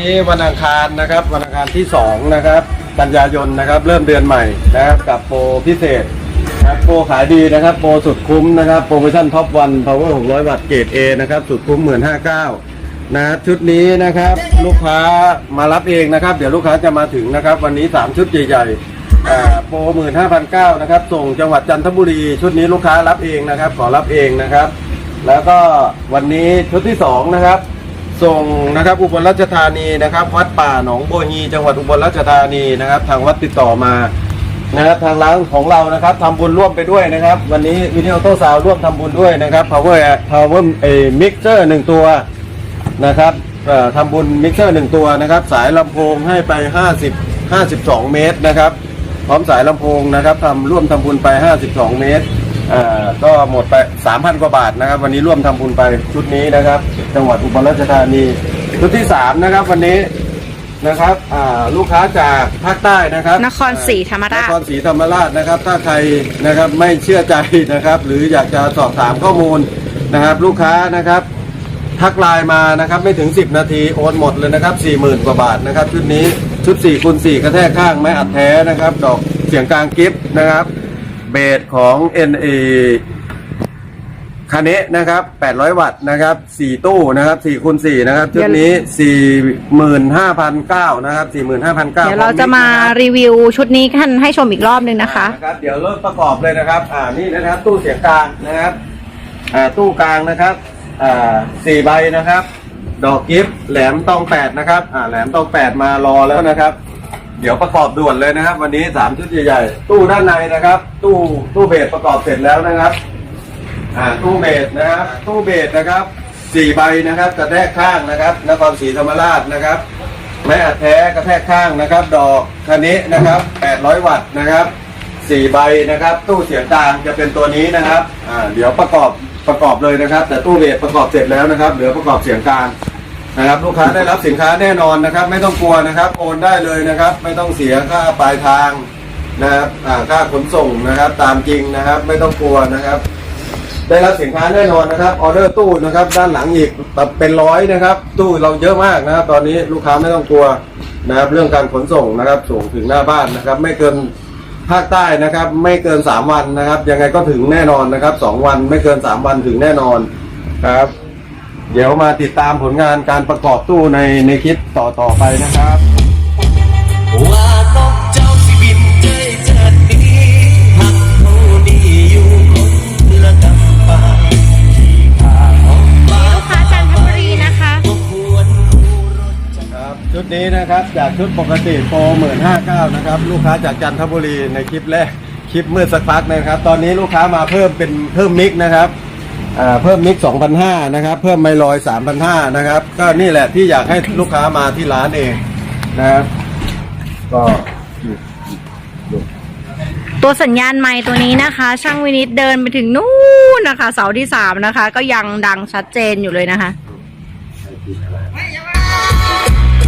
นี้วันอังคารนะครับวันอังคารที่2นะครับกันยายนนะครับเริ่มเดือนใหม่นะครับกับโปรพิเศษนะครับโปรขายดีนะครับโปรสุดคุ้มนะครับโปรโมชั่นท็อปวันพาวเวอร์600 วัตต์เกรด A นะครับสุดคุ้ม 1,599นะครับชุดนี้นะครับลูกค้ามารับเองนะครับ เดี๋ยวลูกค้าจะมาถึงนะครับ วันนี้ 3 ชุดใหญ่ๆอ่นห้าโปร15,900นะครับส่งจังหวัดจันทบุรี ชุดนี้ลูกค้ารับเองนะครับ ขอรับเองนะครับ แล้วก็วันนี้ชุดที่สองนะครับ ส่งนะครับอุบลราชธานีนะครับ วัดป่าหนองโบฮีจังหวัดอุบลราชธานีนะครับ ทางวัดติดต่อมานะครับทางร้านของเรานะครับทำบุญร่วมไปด้วยนะครับ วันนี้วิดีโอโต้ซาวร่วมทำบุญด้วยนะครับ power power เอมิกเซอร์หนึ่งตัวนะครับทำบุญมิกเซอร์หนึ่งตัวนะครับ สายลำโพงให้ไป 50 52 เมตรนะครับ พร้อมสายลำโพงนะครับทำร่วมทำบุญไป 52 เมตร ก็หมดไป 3,000 กว่าบาทนะครับ วันนี้ร่วมทำบุญไปชุดนี้นะครับ จังหวัดอุบลราชธานีชุดที่ 3 นะครับ วันนี้นะครับอ่าลูกค้าจากภาคใต้นะครับ นครศรีธรรมราชนครศรีธรรมราชนะครับ ถ้าใครนะครับไม่เชื่อใจนะครับ หรืออยากจะสอบถามข้อมูลนะครับ ลูกค้านะครับทักไลน์มานะครับไม่ถึง 10 นาทีโอนหมดเลยนะครับ40,000 กว่าบาทนะครับ ชุดนี้ชุด4คูณ4กระแทกข้างไม้อัดแท้นะครับ ดอกเสียงกลางกิฟต์นะครับ เบสของ NA คาเนะนะครับ 800 วัตต์นะครับ 4 ตู้นะครับ4คูณ4นะครับ ชุดนี้ 45,900นะครับ 45,900เดี๋ยวเราจะมารีวิวชุดนี้กันให้ชมอีกรอบนึงนะคะนะครับ เดี๋ยวเริ่มประกอบเลยนะครับ อ่า นี่นะครับ ตู้เสียงกลางนะครับ อ่า ตู้กลางนะครับ อ่าสี่ใบนะครับ ดอกกิฟต์แหลมตองแปดนะครับ อ่า แหลมตองแปดมารอแล้วนะครับ เดี๋ยวประกอบด่วนเลยนะครับ วันนี้สามชุดใหญ่ๆตู้ด้านในนะครับ ตู้ตู้เบสประกอบเสร็จแล้วนะครับอ่าตู้เบสนะครับตู้เบสนะครับสี่ใบนะครับกระแทกข้างนะครับนครศรีธรรมราชนะครับไม้อัดแท้กระแทกข้างนะครับ ดอกคันนี้นะครับ800 วัตต์นะครับสี่ใบนะครับ ตู้เสียงกลางจะเป็นตัวนี้นะครับอ่าเดี๋ยวประกอบประกอบเลยนะครับ แต่ตู้เบสประกอบเสร็จแล้วนะครับ เหลือประกอบเสียงกลาง นะครับลูกค้าได้รับสินค้าแน่นอนนะครับ ไม่ต้องกลัวนะครับ โอนได้เลยนะครับ ไม่ต้องเสียค่าปลายทางนะครับค่าขนส่งนะครับ ตามจริงนะครับ ไม่ต้องกลัวนะครับ ได้รับสินค้าแน่นอนนะครับออเดอร์ตู้นะครับ ด้านหลังอีกเป็นร้อยนะครับ ตู้เราเยอะมากนะครับ ตอนนี้ลูกค้าไม่ต้องกลัวนะครับ เรื่องการขนส่งนะครับ ส่งถึงหน้าบ้านนะครับ ไม่เกินภาคใต้นะครับ ไม่เกินสามวันนะครับ ยังไงก็ถึงแน่นอนนะครับสองวันไม่เกินสามวันถึงแน่นอนครับ เดี๋ยวมาติดตามผลงานการประกอบตู้ในในคลิปต่อต่อไปนะครับ ว่านกเจ้าสิบินเจ้ยเจิดดีหักเขาดีอยู่คนละกำปาขี่ขาออกมาลูกค้าจันทบุรีนะคะ ก็ควรคู่รถจักร ครับชุดนี้นะครับจากชุดปกติโปรหมื่นห้าเก้านะครับ ลูกค้าจากจันทบุรีในคลิปแรกคลิปเมื่อสักพักนะครับ ตอนนี้ลูกค้ามาเพิ่มเป็นเพิ่มมิกนะครับอ่า เพิ่มมิก2,500นะครับ เพิ่มไมลอย3,500นะครับ ก็นี่แหละที่อยากให้ลูกค้ามาที่ร้านเองนะครับก็ตัวสัญญาณไม้ตัวนี้นะคะ ช่างวินิตเดินไปถึงนู่นนะคะ เสาที่สามนะคะ ก็ยังดังชัดเจนอยู่เลยนะคะ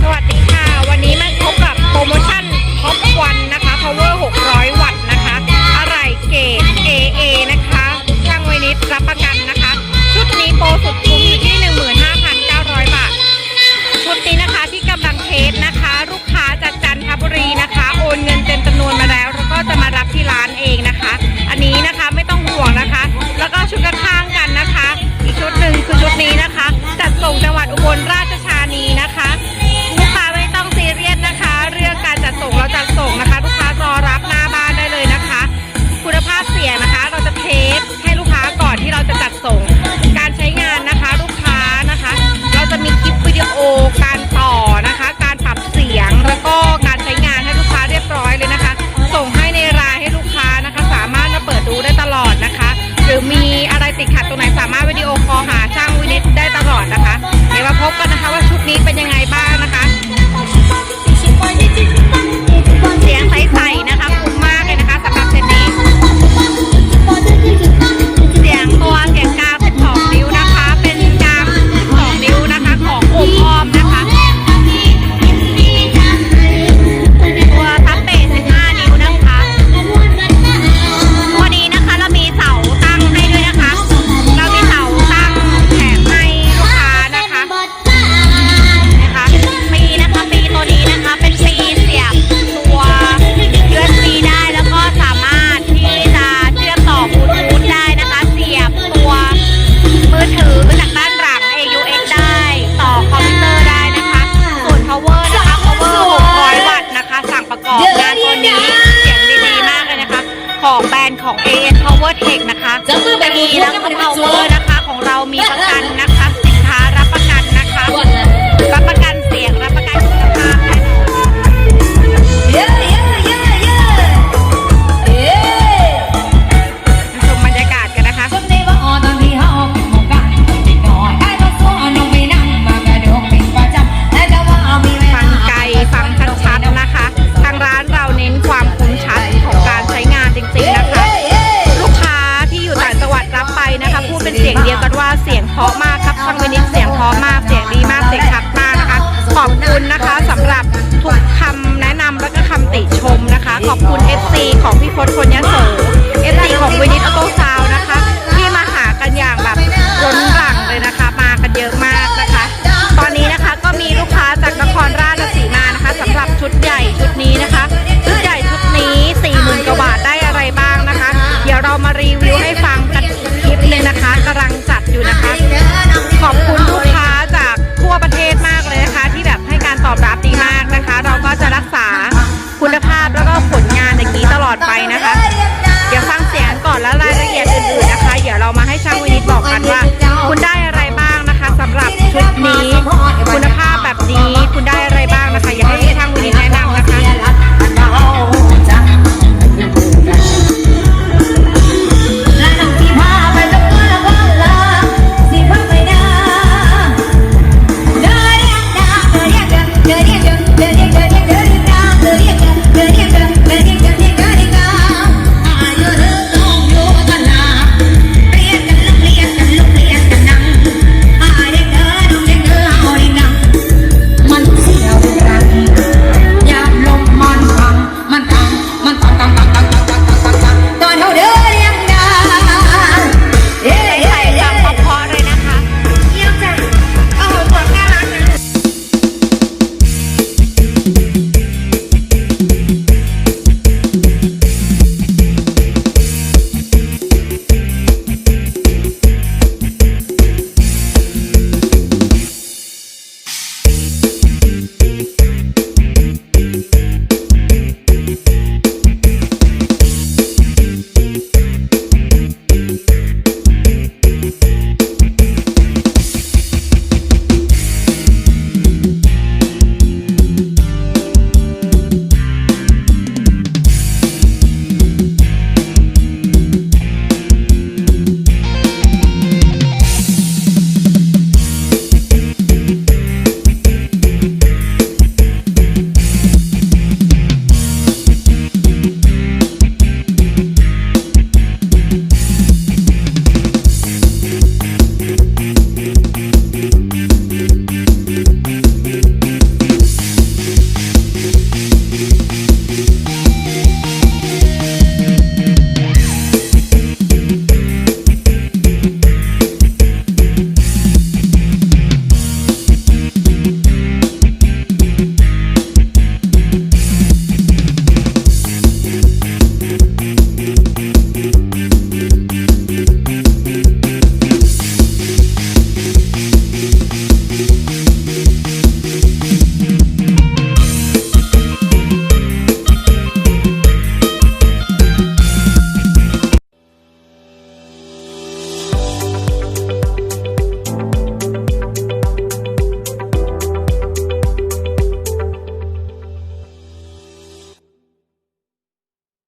สวัสดีค่ะ วันนี้มาพบกับโปรโมชั่นท็อปวันนะคะ power 600 วัตต์นะคะ อะไรเกรด AA นะคะ ช่างวินิตรับประกัน ที่ร้านเองนะคะ อันนี้นะคะไม่ต้องห่วงนะคะ แล้วก็ชุดข้างๆกันนะคะ อีกชุดหนึ่งคือชุดนี้นะคะ